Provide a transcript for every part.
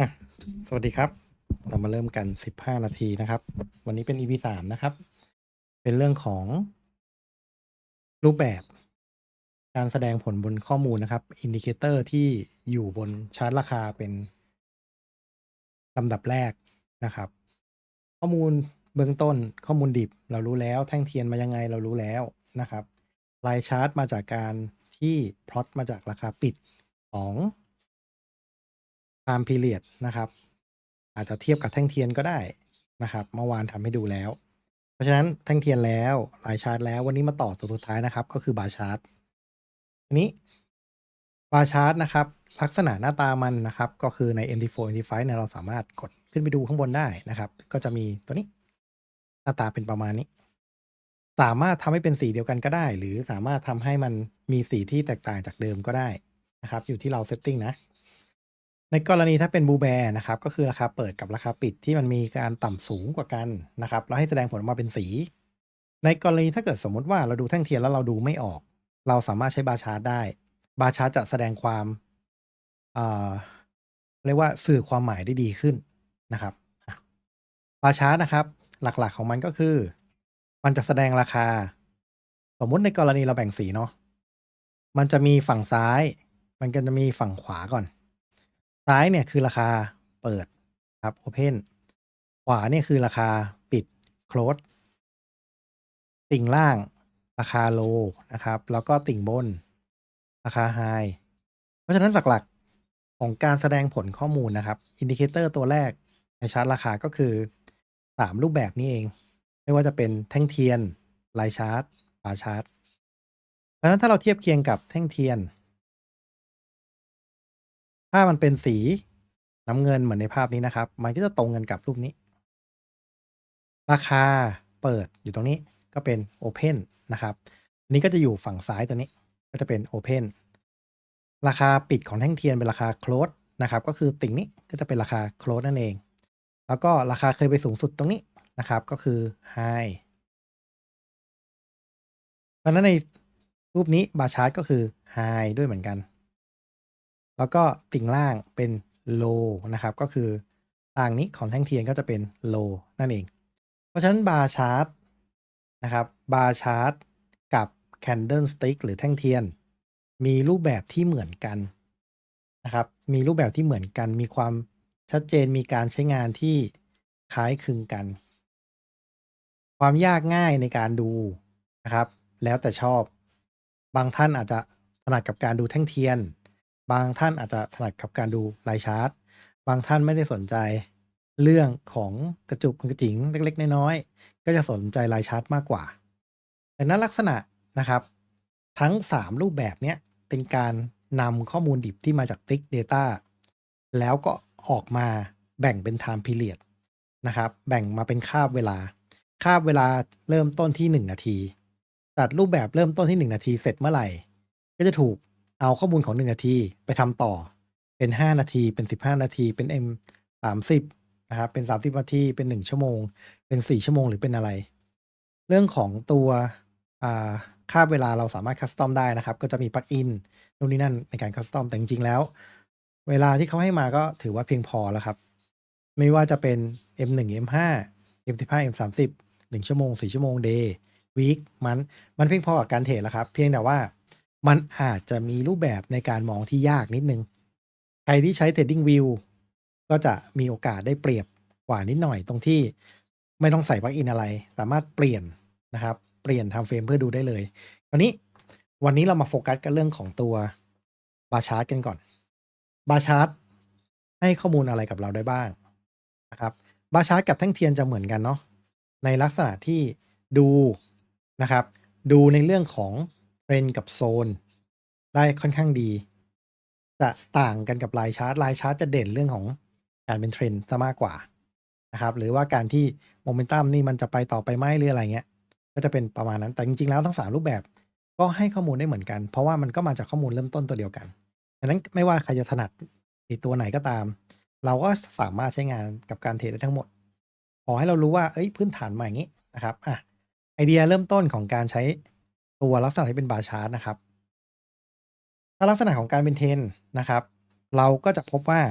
อะสวัสดีครับ เรามาเริ่มกัน 15 นาทีนะครับ วันนี้เป็น EP 3นะครับ เป็นเรื่องของรูปแบบการแสดงผลบนข้อมูลนะครับ อินดิเคเตอร์ที่อยู่บนชาร์ตราคาเป็นลำดับแรกนะครับ ข้อมูลเบื้องต้นข้อมูลดิบเรารู้แล้ว แท่งเทียนมายังไงเรารู้แล้วนะครับลายชาร์ตมาจากการที่พลอตมาจากราคาปิดของ time period นะครับ อาจจะเทียบกับแท่งเทียนก็ได้นะครับ เมื่อวานทำให้ดูแล้ว เพราะฉะนั้นแท่งเทียนแล้วลายชาร์ตแล้ววันนี้มาต่อตัวสุดท้ายนะครับ ก็คือบาร์ชาร์ตนี้บาร์ชาร์ตนะครับ ลักษณะหน้าตามันนะครับ ก็คือใน MT4 MT5 เนี่ยเราสามารถกดขึ้นไปดูข้างบนได้นะครับ ก็จะมีตัวนี้ หน้าตาเป็นประมาณนี้ สามารถทำให้เป็นสีเดียวกันก็ได้ หรือสามารถทำให้มันมีสีที่แตกต่างจากเดิมก็ได้นะครับ อยู่ที่เราเซตติ้งนะ ในกรณีถ้าเป็นบูแบร์นะครับก็คือราคาเปิดกับราคาปิดที่มันมีการต่ำสูงกว่ากันนะครับแล้วให้แสดงผลออกมาเป็นสี ในกรณีถ้าเกิดสมมุติว่าเราดูแท่งเทียนแล้วเราดูไม่ออก เราสามารถใช้บาร์ชาร์ตได้ บาร์ชาร์ตจะแสดงความเอ่อเรียกว่าสื่อความหมายได้ดีขึ้นนะครับบาร์ชาร์ตนะครับ หลักๆของมันก็คือ มันจะแสดงราคา สมมุติในกรณีเราแบ่งสีเนาะมันจะมีฝั่งซ้าย มันก็จะมีฝั่งขวาก่อน ซ้ายเนี่ยคือราคาเปิดครับ Open ขวาเนี่ยคือราคาปิด Close ติ่งล่างราคา Low นะครับ แล้วก็ติ่งบน ราคา High เพราะฉะนั้นหลักๆของการแสดงผลข้อมูลนะครับอินดิเคเตอร์ตัวแรกในชาร์ตราคาก็คือ3รูปแบบนี้เอง ไม่ว่าจะเป็นแท่งเทียนลายชาร์ตบาชาร์ตเพราะฉะนั้นถ้าเราเทียบเคียงกับแท่งเทียน ถ้ามันเป็นสีน้ำเงินเหมือนในภาพนี้นะครับ มันก็จะตรงกันกับรูปนี้ ราคาเปิดอยู่ตรงนี้ก็เป็น Open นะครับนี้ก็จะอยู่ฝั่งซ้ายตัวนี้ก็จะเป็น Open ราคาปิดของแท่งเทียนเป็นราคา Close นะครับ ก็คือติ่งนี้ก็จะเป็นราคา Close นั่นเอง แล้วก็ราคาเคยไปสูงสุดตรงนี้นะครับ ก็คือ High เพราะฉะนั้นในรูปนี้บาร์ชาร์ตก็คือ High ด้วยเหมือนกัน แล้วก็ติ่งล่างเป็น low นะครับก็คือต่างนี้ของแท่งเทียนก็จะเป็น low นั่นเอง เพราะฉะนั้นบาร์ชาร์ตนะครับบาร์ชาร์ตกับ candle stick หรือแท่งเทียน มีรูปแบบที่เหมือนกันนะครับมีรูปแบบที่เหมือนกัน มีความชัดเจนมีการใช้งานที่คล้ายคลึงกัน ความยากง่ายในการดูนะครับ แล้วแต่ชอบ บางท่านอาจจะถนัดกับการดูแท่งเทียน บางท่านอาจจะถนัดกับการดูลายชาร์ตบางท่านไม่ได้สนใจเรื่องของกระจุกกระจิงเล็ก ๆ น้อยๆก็จะสนใจลายชาร์ตมากกว่าดังนั้นลักษณะนะครับ ทั้ง 3 รูปแบบเนี้ยเป็นการนำข้อมูลดิบที่มาจาก Tick Data แล้วก็ออกมาแบ่งเป็น Time Period นะครับ แบ่งมาเป็นคาบเวลา คาบเวลาเริ่มต้นที่ 1 นาทีตัดรูปแบบเริ่มต้นที่ 1 นาทีเสร็จเมื่อไหร่ ก็จะถูก เอาข้อมูลของ 1 นาทีไปทำต่อเป็น 5 นาทีเป็น 15 นาทีเป็น M 30นะครับเป็น 30 นาทีเป็น 1 ชั่วโมง เป็น 4 ชั่วโมงหรือเป็นอะไร เรื่องของตัวอ่าคาเวลาเราสามารถคัสตอมได้นะครับ ก็จะมีปลั๊กอินนู่นนี่นั่นในการคัสตอมแต่จริงๆแล้ว เวลาที่เขาให้มาก็ถือว่าเพียงพอแล้วครับ ไม่ว่าจะเป็น M1 M5 M15 M30 1 ชั่วโมง 4 ชั่วโมง day week มันมันเพียงพอกับการเทรดแล้วครับ เพียงแต่ว่า มันอาจจะมีรูปแบบในการมองที่ยากนิดนึง ใครที่ใช้ Trading View ก็จะมีโอกาสได้เปรียบกว่านิดหน่อยตรงที่ไม่ต้องใส่ปลั๊กอินอะไร สามารถเปลี่ยนนะครับ เปลี่ยน time frame เพื่อดูได้เลยวันนี้วันนี้เรามาโฟกัสกันเรื่องของตัวบาร์ชาร์ตกันก่อนบาร์ชาร์ตให้ข้อมูลอะไรกับเราได้บ้างนะครับบาร์ชาร์ตกับแท่งเทียนจะเหมือนกันเนาะในลักษณะที่ดูนะครับ ดูในเรื่องของ นกับโซน ได้ค่อนข้างดี จะต่างกันกับลายชาร์ตลายชาร์ตจะเด่นเรื่องของการเป็นเทรนซะมากกว่านะครับ หรือว่าการที่โมเมนตัมนี่มันจะไปต่อไปไหมหรืออะไรเงี้ย ก็จะเป็นประมาณนั้น แต่จริงๆแล้วทั้ง 3 รูปแบบก็ให้ข้อมูลได้เหมือนกัน เพราะว่ามันก็มาจากข้อมูลเริ่มต้นตัวเดียวกันดังนั้นไม่ว่าใครจะถนัดในตัวไหนก็ตาม เราก็สามารถใช้งานกับการเทรดได้ทั้งหมด ขอให้เรารู้ว่าเอ้ยพื้นฐานมาอย่างนี้นะครับอะไอเดียเริ่มต้นของการใช้ ตัวลักษณะที่เป็นบาร์ชาร์ตนะครับ ถ้าลักษณะของการเป็นเทนนะครับ เราก็จะพบว่า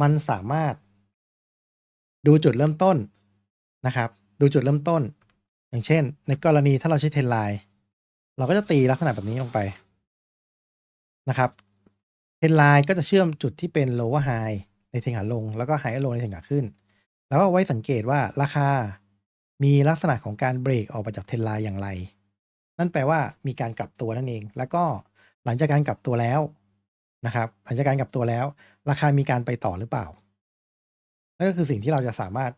มันสามารถ ดูจุดเริ่มต้นนะครับ ดูจุดเริ่มต้น อย่างเช่น ในกรณีถ้าเราใช้เทนไลน์เราก็จะตีลักษณะแบบนี้ลงไปนะครับเทนไลน์ก็จะเชื่อมจุดที่เป็น lower high ในเทรนขาลง แล้วก็ high low ในเทรนขาขึ้น แล้วก็ไว้สังเกตว่าราคามีลักษณะของการเบรกออกมาจากเทนไลน์อย่างไร นั่นแปลว่ามีการกลับตัวนั่นเอง แล้วก็หลังจากการกลับตัวแล้วนะครับ หลังจากการกลับตัวแล้ว ราคามีการไปต่อหรือเปล่า นั่นก็คือสิ่งที่เราจะสามารถ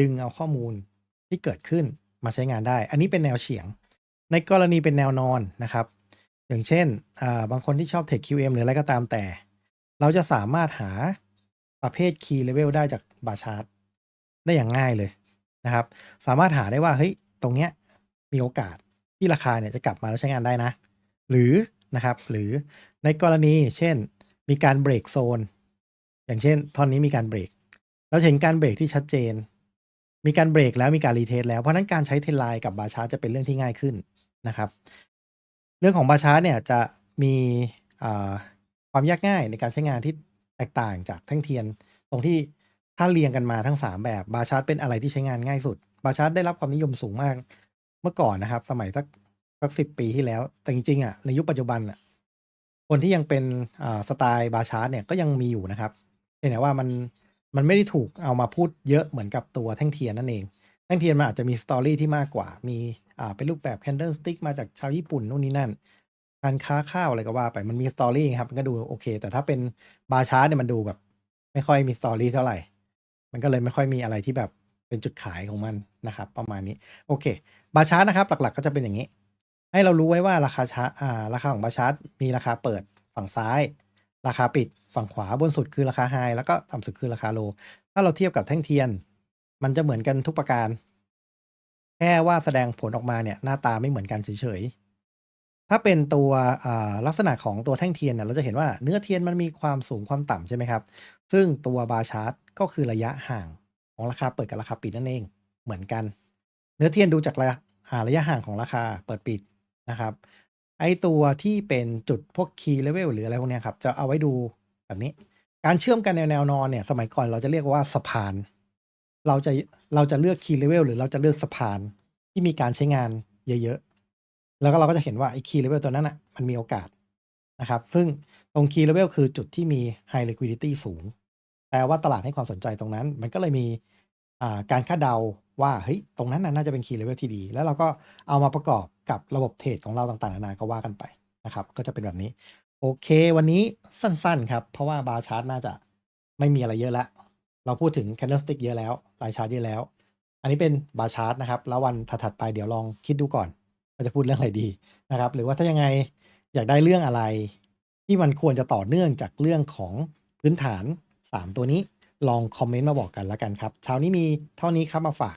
ดึงเอาข้อมูลที่เกิดขึ้นมาใช้งานได้ อันนี้เป็นแนวเฉียง ในกรณีเป็นแนวนอนนะครับ อย่างเช่น บางคนที่ชอบ Tech QM หรืออะไรก็ตามแต่ เราจะสามารถหาประเภท Key Level ได้จากบาร์ชาร์ตได้อย่างง่ายเลยนะครับ สามารถหาได้ว่าเฮ้ยตรงเนี้ยมีโอกาส ที่ราคาเนี่ยจะกลับมาแล้วใช้งานได้นะ หรือนะครับหรือในกรณีเช่นมีการเบรกโซน อย่างเช่นท่อนนี้มีการเบรก เราเห็นการเบรกที่ชัดเจน มีการเบรกแล้วมีการรีเทสแล้วเพราะนั้นการใช้เทนไลน์กับบาชาร์จะเป็นเรื่องที่ง่ายขึ้นนะครับ เรื่องของบาชาร์เนี่ยจะมีความยากง่ายในการใช้งานที่แตกต่างจากแท่งเทียน ตรงที่ถ้าเรียงกันมาทั้ง 3 แบบบาชาร์ตเป็นอะไรที่ใช้งานง่ายสุด บาชาร์ตได้รับความนิยมสูงมาก มื่อก่อนนะครับ สมัยสักสักสิบปีที่แล้ว แต่จริงๆอะในยุคปัจจุบันอะคนที่ยังเป็นสไตล์บาชาร์ตเนี่ยก็ยังมีอยู่นะครับเพียงแต่ว่ามันมันไม่ได้ถูกเอามาพูดเยอะเหมือนกับตัวแท่งเทียนนั่นเองแท่งเทียนมันอาจจะมีสตอรี่ที่มากกว่า มีอ่าเป็นรูปแบบ Candle Stick มาจากชาวญี่ปุ่นนู่นนี่นั่นการค้าข้าวอะไรก็ว่าไปมันมีสตอรี่ครับมันก็ดูโอเค แต่ถ้าเป็นบาชาร์ตเนี่ยมันดูแบบ ไม่ค่อยมีสตอรี่เท่าไหร่ มันก็เลยไม่ค่อยมีอะไรที่แบบเป็นจุดขายของมันนะครับ ประมาณนี้ โอเค บาชาร์ตนะครับหลักๆ ก็จะเป็นอย่างนี้ ให้เรารู้ไว้ว่าราคาชาร์อ่าราคาของบาชาร์ตมีราคาเปิดฝั่งซ้าย ราคาปิดฝั่งขวาบนสุดคือราคาไฮแล้วก็ต่ำสุดคือราคาโลถ้าเราเทียบกับแท่งเทียน มันจะเหมือนกันทุกประการ แค่ว่าแสดงผลออกมาเนี่ยหน้าตาไม่เหมือนกันเฉยๆถ้าเป็นตัวลักษณะของตัวแท่งเทียนเนี่ยเราจะเห็นว่าเนื้อเทียนมันมีความสูงความต่ำใช่ไหมครับ ซึ่งตัวบาชาร์ตก็คือระยะห่างของราคาเปิดกับราคาปิดนั่นเองเหมือนกัน เนื้อเทียนดูจาก ระยะระยะห่างของราคาเปิดปิดนะครับ ไอตัวที่เป็นจุดพวกคีย์เลเวลหรืออะไรพวกนี้ครับ จะเอาไว้ดูแบบนี้ การเชื่อมกันในวแนวนอนเนี่ย สมัยก่อนเราจะเรียกว่าสะพาน เราจะเราจะเลือกคีย์เลเวลหรือเราจะเลือกสะพานที่มีการใช้งานเยอะๆ แล้วก็เราก็จะเห็นว่าไอคีย์เลเวลตัวนั้นอะมันมีโอกาสนะครับ ซึ่งตรงคีย์เลเวลคือจุดที่มี high liquidity สูง แปลว่าตลาดให้ความสนใจตรงนั้น มันก็เลยมีการคาดเดา ว่าเฮ้ยตรงนั้นน่าจะเป็นคีย์เลเวลที่ดี แล้วเราก็เอามาประกอบกับระบบเทรดของเราต่างๆนานาก็ว่ากันไปนะครับ ก็จะเป็นแบบนี้ โอเค วันนี้สั้นๆครับ เพราะว่าบาร์ชาร์ตน่าจะไม่มีอะไรเยอะแล้วเราพูดถึง candlestick เยอะแล้วลายชาร์ตเยอะแล้ว อันนี้เป็นบาร์ชาร์ตนะครับ แล้ววันถัดๆไปเดี๋ยวลองคิดดูก่อนว่าจะพูดเรื่องอะไรดีนะครับ หรือว่าถ้ายังไงอยากได้เรื่องอะไร ที่มันควรจะต่อเนื่องจากเรื่องของพื้นฐาน 3 ตัวนี้ลองคอมเมนต์มาบอกกันแล้วกันครับเช้านี้มีเท่านี้ครับมาฝาก